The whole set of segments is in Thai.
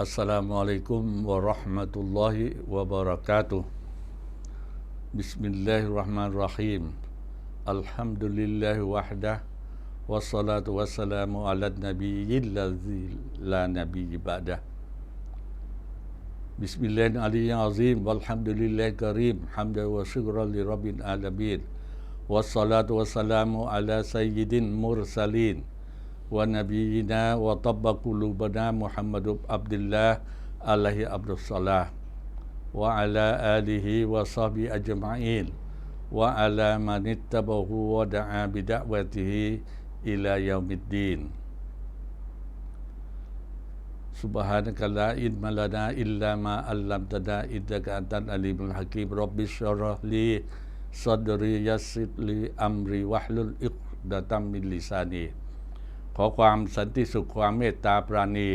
السلام عليكم ورحمة الله وبركاته بسم الله الرحمن الرحيم الحمد لله وحده والصلاة والسلام على النبي الذي لا نبي بعده بسم الله العلي العظيم والحمد لله الكريم حمدا وشكرا ونبينا وطب قلوبنا محمد عبد الله عليه عبد الصلاة. وعلى آله وصحبه أجمعين. وعلى من اتبعه ودعا بدعوته إلى يوم الدين. سبحانك لا علم لنا إلا ما علمتنا إنك أنت العليم الحكيم. رب اشرح لي صدري يسر لي أمري واحلل عقدة من لساني. ขอความสันติสุขความเมตตาปราณี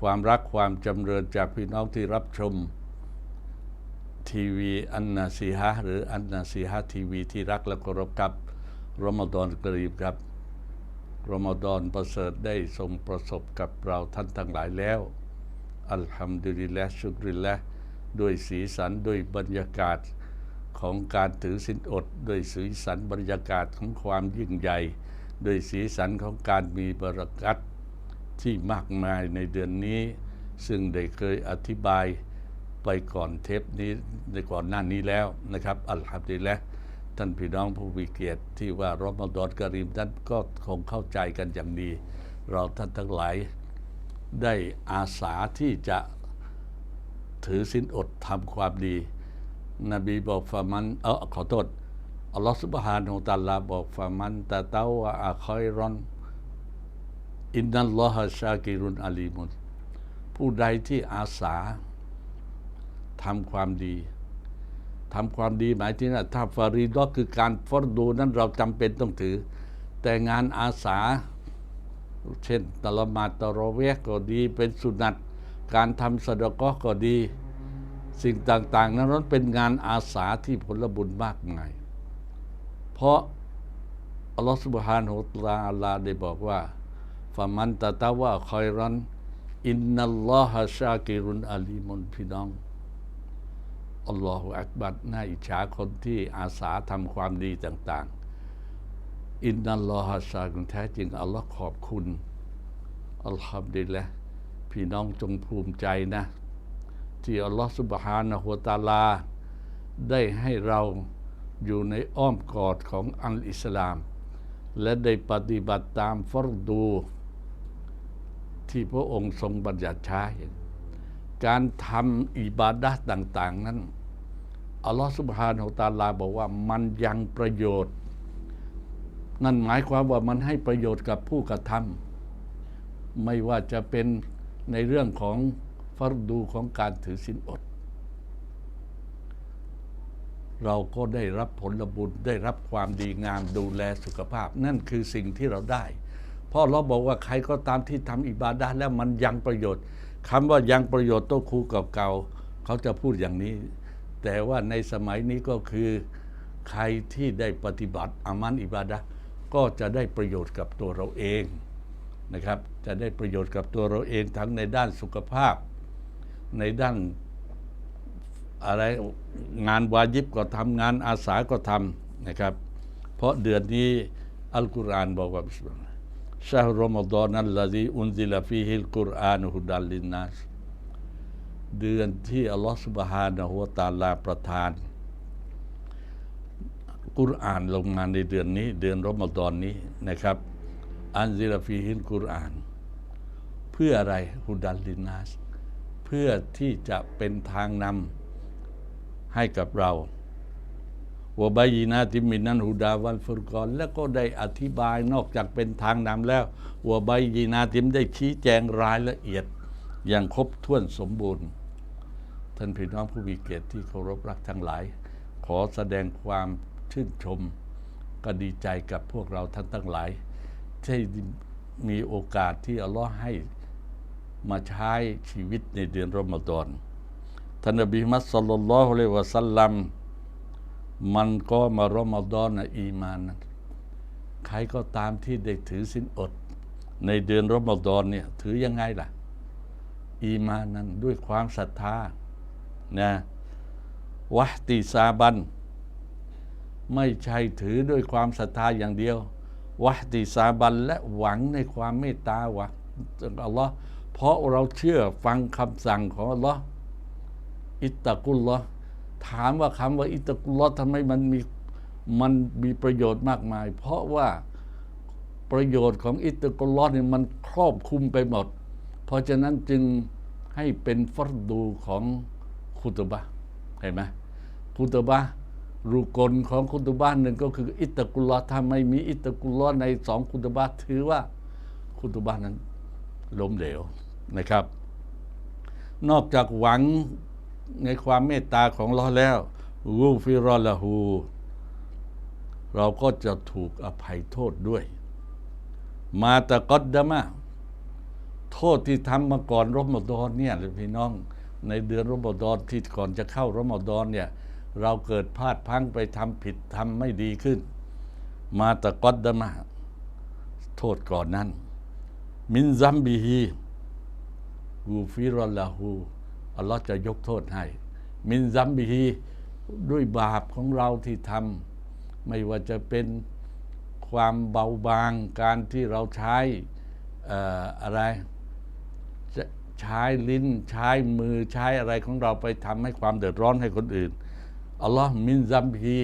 ความรักความจำเริญจากพี่น้องที่รับชม ทีวีอันนาซีฮะหรืออันนาซีฮะทีวีที่รักและเคารพครับรอมฎอนกรีบครับรอมฎอนประเสริฐได้ทรงประสบกับเราท่านทั้งหลายแล้ว อัลฮัมดุลิลละชุกริลละด้วยสีสันด้วยบรรยากาศของการถือสินอด ด้วยสีสันบรรยากาศของความยิ่งใหญ่ ด้วยสีสันของการมีบรักัตที่มากมายในเดือนนี้ ซึ่งได้เคยอธิบายไปก่อนเทปนี้ในก่อนหน้านี้แล้วนะครับ อัลฮัมดุลิลละท่านพี่น้องผู้มีเกียรติที่ว่ารอมฎอนกรีมนั้นก็คงเข้าใจกันอย่างดี เราท่านทั้งหลายได้อาสาที่จะถือสินอดทำความดี นบีบอกฟามันเออขอโทษ อัลลอฮฺสุบฮานาอัลตะลาบอกฟามันตะเตาวะอาคอยรอน อินนัลลอฮะชากิรุนอาลีมุนผู้ใดที่อาสาทำความดีทำความดีหมายถึงว่าถ้าฟารีดอคือการฟอรดูนั้นเราจำเป็นต้องถือ แต่งานอาสา เช่นตละมาตะรเวะก็ดีเป็นสุนัตการทำสะดกอก็ดี สิ่งต่าง ๆ นั้นเป็นงานอาสาที่ผลบุญมากมาย เพราะอัลลอฮฺสุบฮานะฮูตะอาลาได้บอกว่าฟามันตะตะวะคอยรันอินนัลลอฮะชากิรุนอาลีมุนพี่น้องอัลลอฮฺอักบัดน่าอิจฉาคนที่อาสาทำความดีต่าง ๆ อินนัลลอฮะชากิรุนแท้จริงอัลลอฮ์ขอบคุณอัลฮัมดุลิลละพี่น้องจงภูมิใจนะ ที่อัลลอฮฺสุบฮานะฮูตาลา ได้ให้เรา อยู่ในอ้อมกอดของอัลอิสลาม และได้ปฏิบัติตามฟรดู ที่พระองค์ทรงบัญญัติใช้การทำอิบาดะต่าง ๆ นั้นอัลลอฮฺสุบฮานาอตาลาบอกว่ามันยังประโยชน์ นั่นหมายความว่ามันให้ประโยชน์กับผู้กระทำไม่ว่าจะเป็นในเรื่องของฟรดูของการถือสินอด เราก็ได้รับผลบุญได้รับความดีงามดูแลสุขภาพ นั่นคือสิ่งที่เราได้พราะเราบอกว่าใครก็ตามที่ทำอิบาดะแล้วมันยังประโยชน์คำว่ายังประโยชน์โตครูเก่าๆเขาจะพูดอย่างนี้ แต่ว่าในสมัยนี้ก็คือใครที่ได้ปฏิบัติอามันอิบาดะก็จะได้ประโยชน์กับตัวเราเองนะครับ จะได้ประโยชน์กับตัวเราเองทั้งในด้านสุขภาพ ในด้าน อะไรงานวาญิบก็ทำงานอาสาก็ทำนะครับ เพราะเดือนนี้อัลกุรอานบอกว่าชาฮรอมฎอนนัลลซีอุนซิลฟีฮิลกุรอานฮุดัลลินนัสเดือนที่อัลลอฮฺสุบฮานะฮูวตาลาประทาน กุรอานลงมาในเดือนนี้ เดือนรอมฎอนนี้นะครับ อันซิลฟีฮิลกุรอาน เพื่ออะไรฮุดัลลินนัสเพื่อที่จะเป็นทางนำ ให้กับเราวบายีนาติมินันฮูดาวันฟุรกอนแล้วก็ได้อธิบายนอกจากเป็นทางนำแล้ววบายีนาติมได้ชี้แจงรายละเอียด อย่างครบถ้วนสมบูรณ์ ท่านพี่น้องผู้มีเกียรติที่เคารพรักทั้งหลาย ขอแสดงความชื่นชม ก็ดีใจกับพวกเราท่านทั้งหลายที่มีโอกาสที่อัลลอฮ์ให้มาใช้ชีวิตในเดือนรอมฎอน ท่านนบีมัสสัลลัลลอฮุอะลัยฮิวะสัลลัมมันก็มารอมฎอนอีมานนะใครก็ตามที่ได้ถือสินอด ในเดือนรอมฎอนเนี่ยถือยังไงล่ะ อีมานั้นด้วยความศรัทธานะวะติซาบัน ไม่ใช่ถือด้วยความศรัทธาอย่างเดียววะติซาบันและหวังในความเมตตาหวังอัลลอฮ์เพราะเราเชื่อฟังคำสั่งของอัลลอฮ์ อิตตะกุลลอถามว่าคำว่าอิตตะกุลลอฮ์ทำไมมันมีมันมีประโยชน์มากมาย เพราะว่าประโยชน์ของอิตตะกุลลอฮ์เนี่ยมันครอบคลุมไปหมด เพราะฉะนั้นจึงให้เป็นฟัรดูของคุตบะเห็นไหมคุตบะรุกลของคุตบะหนึ่งก็คืออิตตะกุลลอฮ์ถ้าไม่มีอิตตะกุลลอฮ์ในสองคุตบะถือว่าคุตบะนั้นล้มเหลวนะครับ นอกจากหวัง ในความเมตตาของเราแล้วรูฟิรอละหู เราก็จะถูกอภัยโทษด้วย มาตะกอดดามะโทษที่ทำมาก่อนรมฎอนเนี่ยพี่น้องในเดือนรมฎอนที่ก่อนจะเข้ารมฎอนเนี่ยเราเกิดพลาดพังไปทำผิดทำไม่ดีขึ้น มาตะกอดดามะโทษก่อนนั้น มินซัมบิฮีกูฟิรอลาหู อัลลอฮ์จะยกโทษให้ มินซัมบิฮีด้วยบาปของเราที่ทำไม่ว่าจะเป็นความเบาบางการที่เราใช้อออะไร ใช้ลิ้นใช้มือใช้อะไรของเราไปทำให้ความเดือดร้อนให้คนอื่นอัลลอฮ์มินซัมบี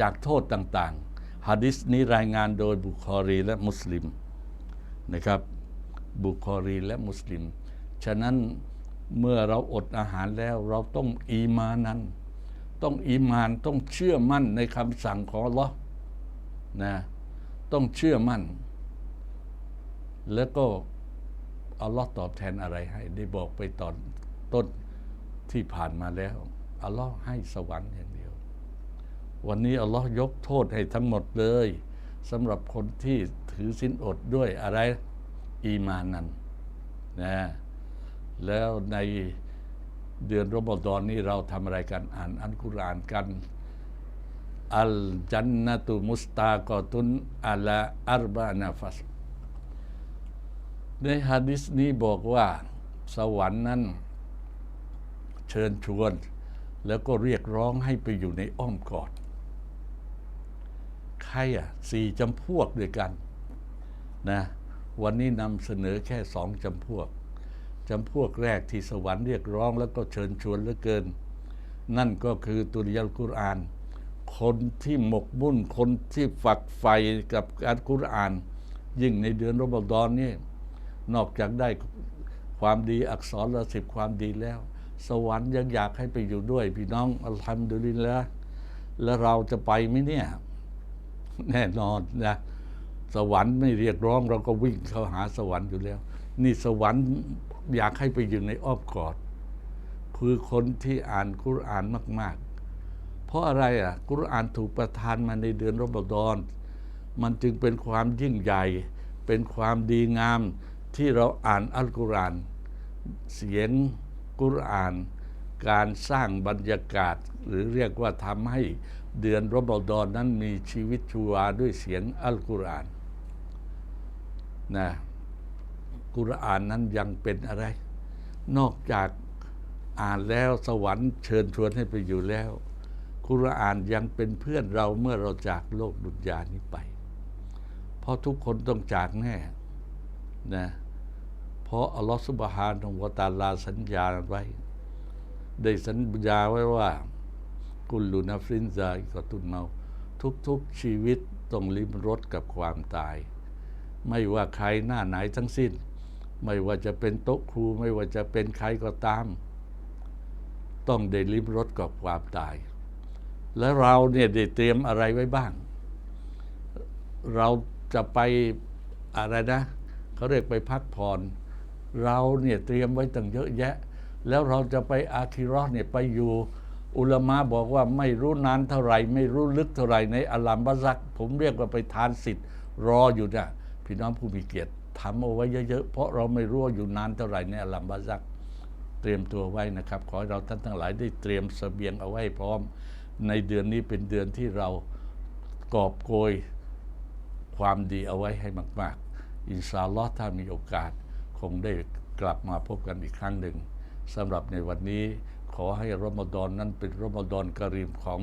จากโทษต่างๆฮะดิษนี้รายงานโดยบุคอรีและมุสลิมนะครับบุคอรีและมุสลิม ฉะนั้น เมื่อเราอดอาหารแล้วเราต้องอีมานั้น ต้องอีมานต้องเชื่อมั่นในคำสั่งของอัลอฮ์นะต้องเชื่อมั่น แล้วก็อัลลอฮ์ตอบแทนอะไรให้ได้บอกไปตอนต้นที่ผ่านมาแล้วอัลลอฮ์ให้สวรรค์อย่างเดียว วันนี้อัลลอฮ์ยกโทษให้ทั้งหมดเลยสำหรับคนที่ถือสินอดด้วยอะไร อีมานั้นนะ แล้วในเดือนรอมฎอนนี้เราทำอะไรกันอ่านอัลกุรอานกันอัลจันนตุมุสตากอตุนอัลาอัรบานาฟัสในฮะดิษนี้บอกว่าสวรรค์นั้นเชิญชวน แล้วก็เรียกร้องให้ไปอยู่ในอ้อมกอด ใครอะสี่จำพวกด้วยกันนะวันนี้นำเสนอแค่สองจำพวก จำพวกแรกที่สวรรค์เรียกร้องแล้วก็เชิญชวนเหลือเกิน นั่นก็คือตุริยัลกุรอาน คนที่หมกมุ่นคนที่ฝักใฝ่กับอัลกุรอาน ยิ่งในเดือนรอมฎอนนี่นอกจากได้ความดีอักษรละสิบความดีแล้ว สวรรค์ยังอยากให้ไปอยู่ด้วย พี่น้องอัลฮัมดุลิลละแล้วเราจะไปไหมเนี่ย แน่นอนนะสวรรค์ไม่เรียกร้องเราก็วิ่งเข้าหาสวรรค์อยู่แล้ว นี่สวรรค์ อยากให้ไปอยู่ในอ้อมกอด คือคนที่อ่านกุรอานมาก ๆ เพราะอะไรอะกุรอานถูกประทานมาในเดือนรอมฎอนมันจึงเป็นความยิ่งใหญ่ เป็นความดีงามที่เราอ่านอัลกุรอาน เสียงกุรอาน การสร้างบรรยากาศ หรือเรียกว่าทำให้เดือนรอมฎอนนั้นมีชีวิตชีวาด้วยเสียงอัลกุรอานนะ กุรอานนั้นยังเป็นอะไร นอกจากอ่านแล้วสวรรค์เชิญชวนให้ไปอยู่แล้ว กุรอานยังเป็นเพื่อนเราเมื่อเราจากโลกดุจยานี้ไป เพราะทุกคนต้องจากแน่นะเพราะอัลลอฮฺสุบฮานะฮูวตาลาสัญญาไว้ ได้สัญญาไว้ว่า กุลลุนัฟรินซาอิกตุนเมา ทุกๆชีวิตต้องลิ้มรสกับความตาย ไม่ว่าใครหน้าไหนทั้งสิ้น ไม่ว่าจะเป็นโต๊ะครูไม่ว่าจะเป็นใครก็ตาม ต้องได้ลิ้มรสกับความตาย และเราเนี่ยได้เตรียมอะไรไว้บ้าง เราจะไปอะไรนะเขาเรียกไปพักผ่อนเราเนี่ยเตรียมไว้ตั้งเยอะแยะ แล้วเราจะไปอาคิรอห์เนี่ยไปอยู่ อุลมะบอกว่าไม่รู้นานเท่าไหร่ ไม่รู้ลึกเท่าไหร่ในอัลลัมบะซัก ผมเรียกว่าไปทานสิทธิ์รออยู่นะพี่น้องผู้มีเกียรติ ทำเอาไว้เยอะๆ เพราะเราไม่รู้ว่าอยู่นานเท่าไหร่ในอัลลัมบะซักเตรียมตัวไว้นะครับ ขอให้เราท่านทั้งหลายได้เตรียมเสบียงเอาไว้พร้อม ในเดือนนี้เป็นเดือนที่เรากอบโกยความดีเอาไว้ให้มาก ๆ อินชาลอถ้ามีโอกาสคงได้กลับมาพบกันอีกครั้งหนึ่งสำหรับในวันนี้ขอให้รอมฎอนนั้นเป็นรอมฎอนกรีมของ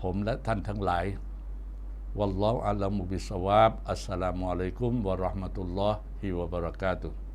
ผมและท่านทั้งหลาย วัลลอฮุอ